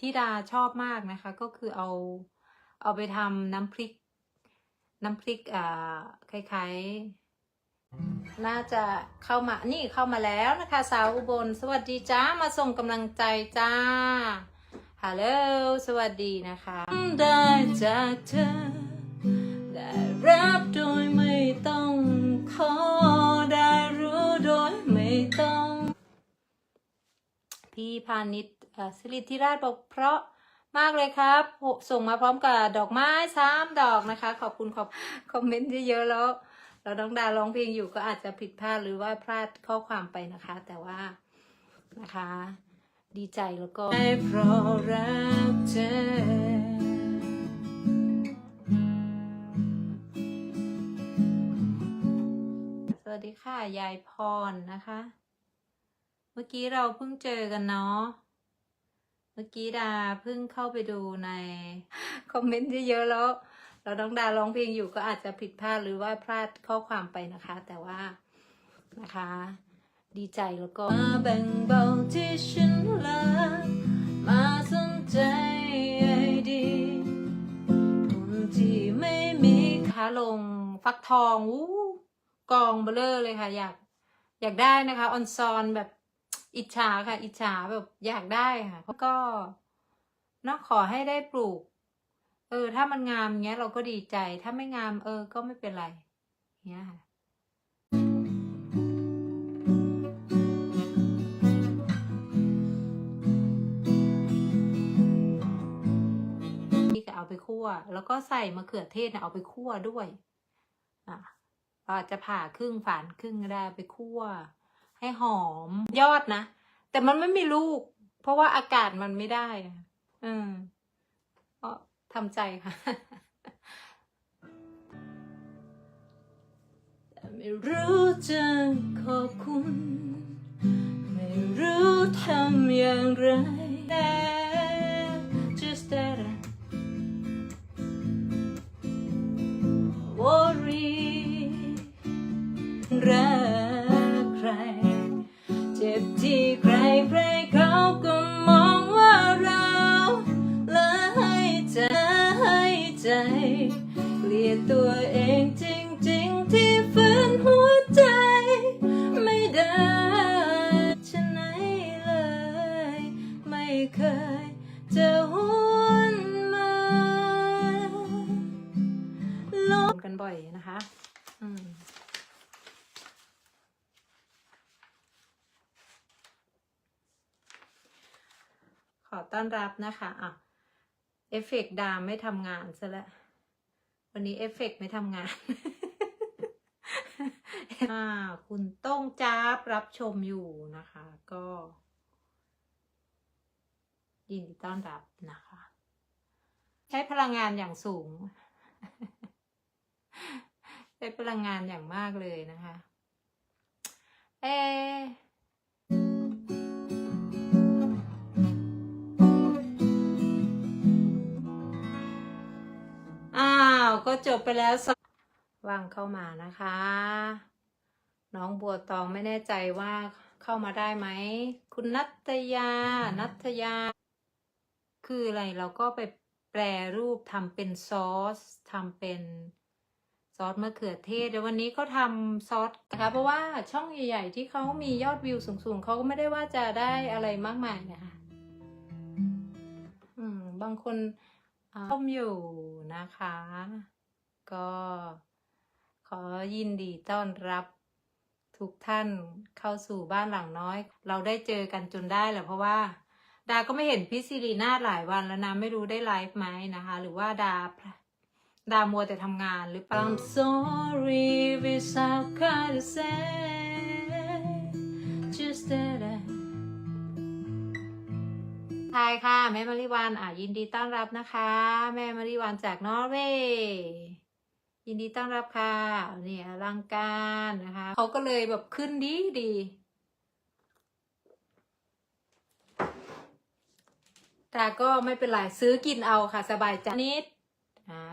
ที่ดาชอบมากนะคะ ก็คือเอาเอาไปทำน้ำพริก น้ำพริกอ่าคล้ายๆ น่าจะเข้ามานี่เข้ามาแล้วนะคะ สาวอุบล สวัสดีจ้ามาส่งกำลังใจจ้าฮัลโหลสวัสดีนะคะ ได้จากเธอ ได้รับโดยไม่ต้อง พี่พาณิชย์เอ่อสิริธิราชบอกเพราะมากเลยครับโหส่งมาพร้อมกับดอกไม้สามดอกนะคะ ขอบคุณขอบคอมเมนต์เยอะๆแล้วเราต้องดาร้องเพลงอยู่ก็อาจจะผิดพลาดหรือว่าพลาดข้อความไปนะคะ แต่ว่านะคะ ดีใจแล้วก็ได้เพราะรักเธอสวัสดีค่ะ ยายพรนะคะ เมื่อกี้เราเพิ่งเจอกันเนาะ เมื่อกี้ดาเพิ่งเข้าไปดูในคอมเมนต์เยอะๆแล้ว เราต้องดาร้องเพลงอยู่ก็อาจจะผิดพลาดหรือว่าพลาดข้อความไปนะคะ แต่ว่านะคะ ดีใจแล้วก็มาแบ่งเบาที่ฉันละมาสนใจไอ้ดีคนที่ไม่มีขาลงฟักทองอู้กองเบลอเลยค่ะ อยากอยากได้นะคะ ออนซอนแบบ อิจฉาค่ะ อิจฉาแบบอยากได้ค่ะก็เนาะขอให้ได้ปลูก เออ ถ้ามันงามเงี้ยเราก็ดีใจ ถ้าไม่งาม เออ ก็ไม่เป็นไรเงี้ยค่ะที่จะเอาไปคั่ว แล้วก็ใส่มะเขือเทศเนี่ยเอาไปคั่วด้วย อะเราอาจจะผ่าครึ่งฝานครึ่งก็ได้ไปคั่ว ให้หอมยอดนะ แต่มันไม่มีลูก เพราะว่าอากาศมันไม่ได้อะอืมก็ทำใจค่ะแต่ไม่รู้จะขอบคุณ ไม่รู้ทำอย่างไรแต่ just that I worry รั อต้อนรับนะคะอะเอฟเฟกต์ดามไม่ทำงานซะแล้ววันนี้เอฟเฟกต์ไม่ทำงานอ่าคุณต้องจ้าบรับชมอยู่นะคะ ก็ยินดีต้อนรับนะคะ ใช้พลังงานอย่างสูง ใช้พลังงานอย่างมากเลยนะคะ เอาวก็จบไปแล้วสว่างเข้ามานะคะ น้องบัวตองไม่แน่ใจว่าเข้ามาได้ไหม คุณนัตยา นัตยา คืออะไรเราก็ไปแปรรูปทำเป็นซอสทำเป็นซอสมะเขือเทศเดี๋ยววันนี้เขาทำซอสนะคะ เพราะว่าช่องใหญ่ๆ ที่เขามียอดวิวสูงๆ เขาก็ไม่ได้ว่าจะได้อะไรมากมายนะคะ อืม บางคนอ่า ชมอยู่นะคะ ก็ขอยินดีต้อนรับทุกท่านเข้าสู่บ้านหลังน้อย เราได้เจอกันจนได้แหละเพราะว่า ดาก็ไม่เห็นพี่ซิรีนาถหลายวันแล้วนะ ไม่รู้ได้ไลฟ์ไหมนะคะ หรือว่าดาดามัวแต่ทำงานหรือเปล่า I'm sorry without kind to say ทายค่ะ แม่มาริวันอะยินดีต้อนรับนะคะ แม่มาริวันจากนอร์เวย์ยินดีต้อนรับค่ะเนี่ยอลังการนะคะเขาก็เลยแบบขึ้นดีดีแต่ก็ไม่เป็นไรซื้อกินเอาค่ะ สบายใจนิดนะ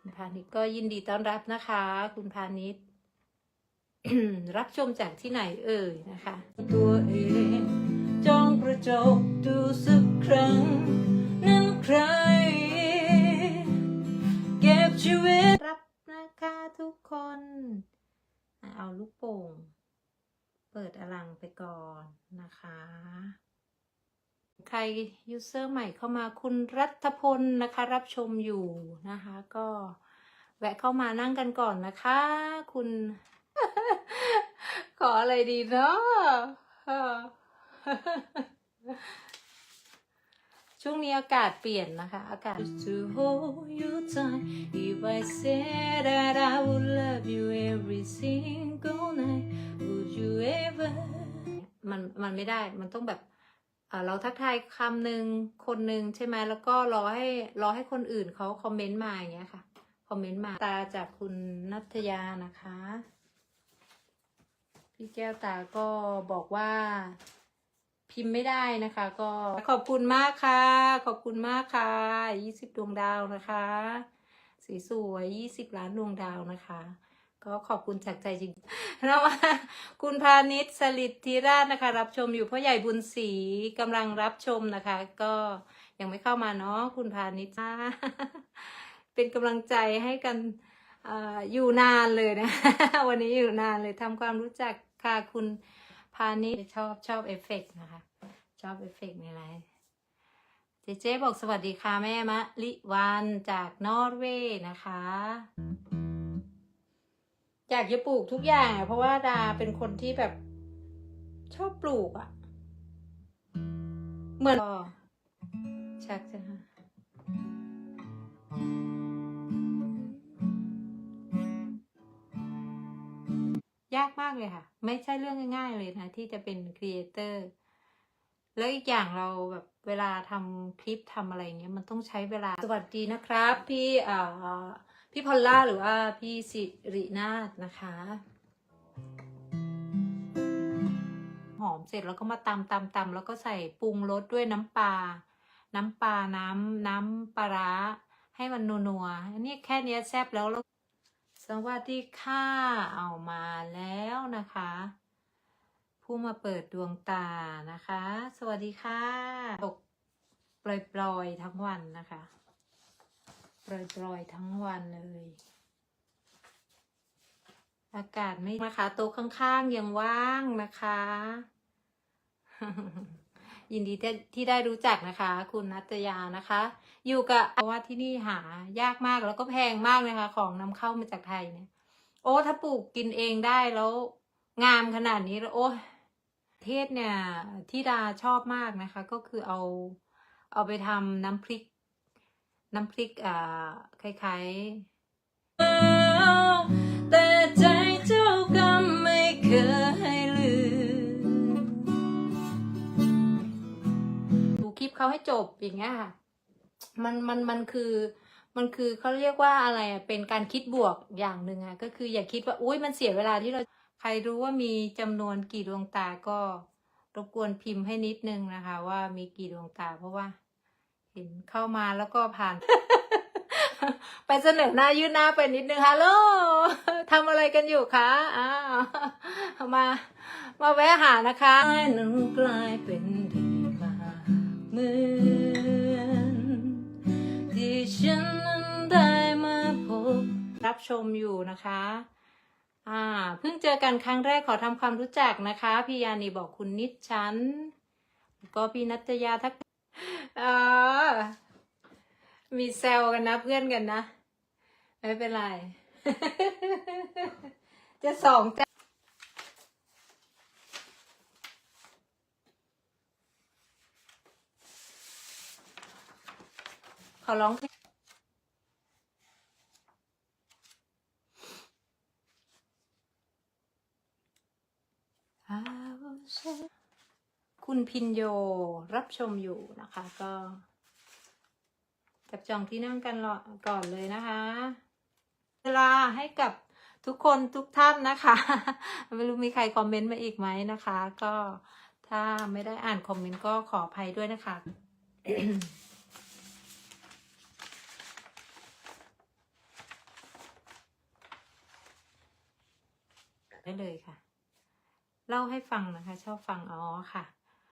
คุณพาณิชย์ก็ยินดีต้อนรับนะคะ คุณพาณิชย์รับชมจากที่ไหนเอ่ยนะคะตัวเอง จบดูสักครั้ง นั้นใคร เก็บชีวิต รับนะคะทุกคน เอาลูกโป่ง เปิดอลังไปก่อนนะคะ ใครยูเซอร์ใหม่เข้ามาคุณรัฐพลนะคะ รับชมอยู่นะคะ ก็แวะเข้ามานั่งกันก่อนนะคะ คุณ ขออะไรดีเนาะ ช่วงนี้อากาศเปลี่ยนนะคะ อากาศ to hold you tight if I said that I would love you every single night would you ever มันมันไม่ได้มันต้องแบบเอ่อเราทักทายคำหนึ่งคนหนึ่งใช่ไหมแล้วก็รอให้รอให้คนอื่นเขาคอมเมนต์มาอย่างเงี้ยค่ะ คอมเมนต์มาตาจากคุณนัทยานะคะ พี่แก้วตาก็บอกว่า พิมพ์ไม่ได้นะคะ ก็ขอบคุณมากค่ะ ขอบคุณมากค่ะยี่สิบดวงดาวนะคะสสวยยี่สิบล้านดวงดาวนะคะ ก็ขอบคุณจากใจจริงแล้วมาคุณพาณิชย์สลิดธีราชนะคะ รับชมอยู่พ่อใหญ่บุญศรีกำลังรับชมนะคะ ก็ยังไม่เข้ามาเนาะคุณพาณิชย์เป็นกำลังใจให้กันอออยู่นานเลยนะ วันนี้อยู่นานเลยทำความรู้จักค่ะคุณ พาณิชย์ชอบชอบเอฟเฟกต์นะคะ ชอบเอฟเฟกต์ในไลฟ์เจเจ๊บอกสวัสดีค่ะแม่มะลิวันจากนอร์เวย์นะคะอยากจะปลูกทุกอย่างอะเพราะว่าดาเป็นคนที่แบบชอบปลูกอะเหมือนชักจะ ยากมากเลยค่ะ ไม่ใช่เรื่องง่าย ๆ เลยนะ ที่จะเป็นครีเอเตอร์แล้วอีกอย่างเราแบบเวลาทำคลิปทำอะไรเงี้ยมันต้องใช้เวลาสวัสดีนะครับ พี่เอ่อพี่พอลล่าหรือว่าพี่สิรินาถนะคะ หอมเสร็จแล้วก็มาตำตำตำแล้วก็ใส่ปรุงรสด้วยน้ำปลาน้ำปลาน้ำน้ำปลาร้าให้มันนัวๆอันนี้แค่นี้แซ่บแล้วแล้ว สวัสดีค่ะ เอามาแล้วนะคะ ผู้มาเปิดดวงตานะคะ สวัสดีค่ะ ตกปล่อยๆทั้งวันนะคะ ปล่อยๆทั้งวันเลย อากาศไม่นะคะโต๊ะข้างๆยังว่างนะคะ ยินดีที่ได้รู้จักนะคะ คุณนัตยานะคะ อยู่กับเพราะว่าที่นี่หายากมากแล้วก็แพงมากนะคะ ของนำเข้ามาจากไทยเนี่ย โอ้ถ้าปลูกกินเองได้แล้ว งามขนาดนี้แล้วโอ้เทศเนี่ยที่ดาชอบมากนะคะ ก็คือเอาเอาไปทำน้ำพริก น้ำพริกอ่าคล้ายๆแต่ใจเจ้ากรรมไม่เคย เขาให้จบอย่างเงี้ยค่ะมันมันมันคือ มันคือเขาเรียกว่าอะไรอะเป็นการคิดบวกอย่างหนึ่งอะก็คืออย่าคิดว่าอุ้ยมันเสียเวลาที่เราใครรู้ว่ามีจำนวนกี่ดวงตาก็รบกวนพิมพ์ให้นิดนึงนะคะ ว่ามีกี่ดวงตาเพราะว่า เห็นเข้ามาแล้วก็ผ่าน ไปเสนอหน้ายื่นหน้าไปนิดนึงฮัลโหลทำอะไรกันอยู่คะอ้าวมา มาแวะหานะคะนั้นกลายเป็น เหมือนที่ฉันนั้นได้มาพบรับชมอยู่นะคะ อ่าเพิ่งเจอกันครั้งแรกขอทำความรู้จักนะคะ พี่ยานีบอกคุณนิดฉันแล้วก็พี่นัตยาทักอ่ามีแซวกันนะเพื่อนกันนะ ไม่เป็นไร จะสองจ อร้องเพลงคุณพินโยรับชมอยู่นะคะ ก็จับจองที่นั่งกันรอก่อนเลยนะคะ เวลาให้กับทุกคนทุกท่านนะคะ ไม่รู้มีใครคอมเมนต์มาอีกไหมนะคะ ก็ถ้าไม่ได้อ่านคอมเมนต์ก็ขออภัยด้วยนะคะ ได้เลยค่ะ เล่าให้ฟังนะคะ ชอบฟังอ๋อค่ะ